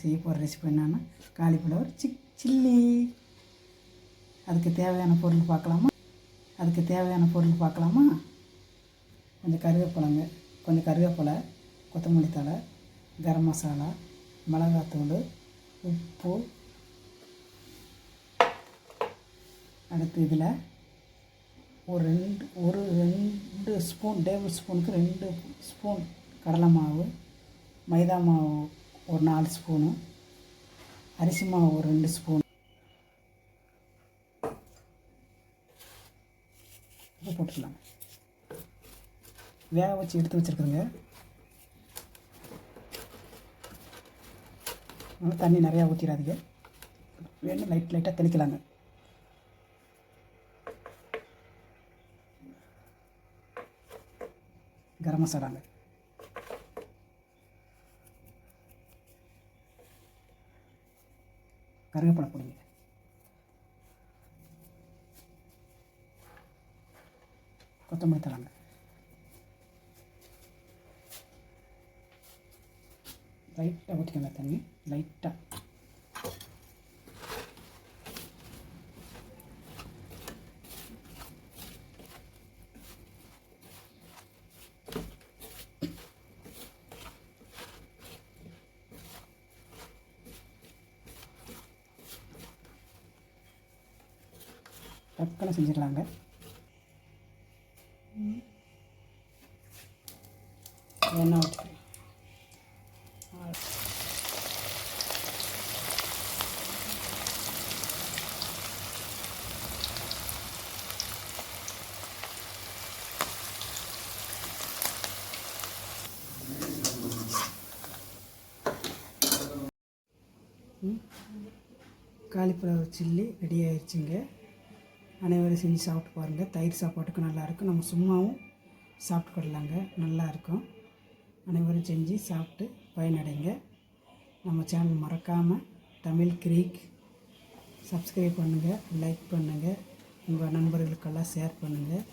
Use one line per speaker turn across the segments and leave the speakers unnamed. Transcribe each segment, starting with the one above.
செய்ய போகிற ரெசிபி என்னென்னா காலிஃப்ளவர் சிக் சில்லி அதுக்கு தேவையான பொருள் பார்க்கலாமா? அதுக்கு தேவையான பொருள் பார்க்கலாமா? கொஞ்சம் கருவேப்பிலைங்க கொஞ்சம் கருவேப்பிலை கொத்தமல்லி தழை கரம் மசாலா மிளகாத்தூள் உப்பு. அடுத்து இதில் ஒரு ரெண்டு ஒரு ரெண்டு ஸ்பூன் டேபிள் ஸ்பூனுக்கு ரெண்டு ஸ்பூன் கடலை மாவு மைதா மாவு ஒரு நாலு ஸ்பூனு. அரிசி மாவு ஒரு ரெண்டு ஸ்பூன். உப்பு போட்டுக்கலாம் வேக வச்சு எடுத்து வச்சுருக்குறேங்க. அதனால் தண்ணி நிறையா ஊற்றிடாதீங்க வேணும் லைட் லைட்டாக தெளிக்கலாங்க. கரம் மசாலாங்க. கருவேப்பிலை போடுங்க கொத்தமல்லி தலாங்க லைட்டாக ஊற்றிக்கங்க தண்ணி. லைட்டாக டக்குன்னு செஞ்சிடலாங்க. எண்ணெய் ஊற்றிக்கிறேன் காலிஃப்ளவர் சில்லி ரெடி ஆயிடுச்சுங்க அனைவரும் செஞ்சு சாப்பிட்டு பாருங்கள் தயிர் சாப்பாட்டுக்கு நல்லாயிருக்கும் நம்ம சும்மாவும் சாப்பிட்டுக்கிடலாங்க நல்லாயிருக்கும் அனைவரும் செஞ்சு சாப்பிட்டு பயனடைங்க. நம்ம சேனல் மறக்காமல் தமிழ் கிரீக் சப்ஸ்கிரைப் பண்ணுங்கள் லைக் பண்ணுங்கள் உங்கள் நண்பர்களுக்கெல்லாம் ஷேர் பண்ணுங்கள்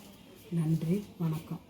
நன்றி. வணக்கம்.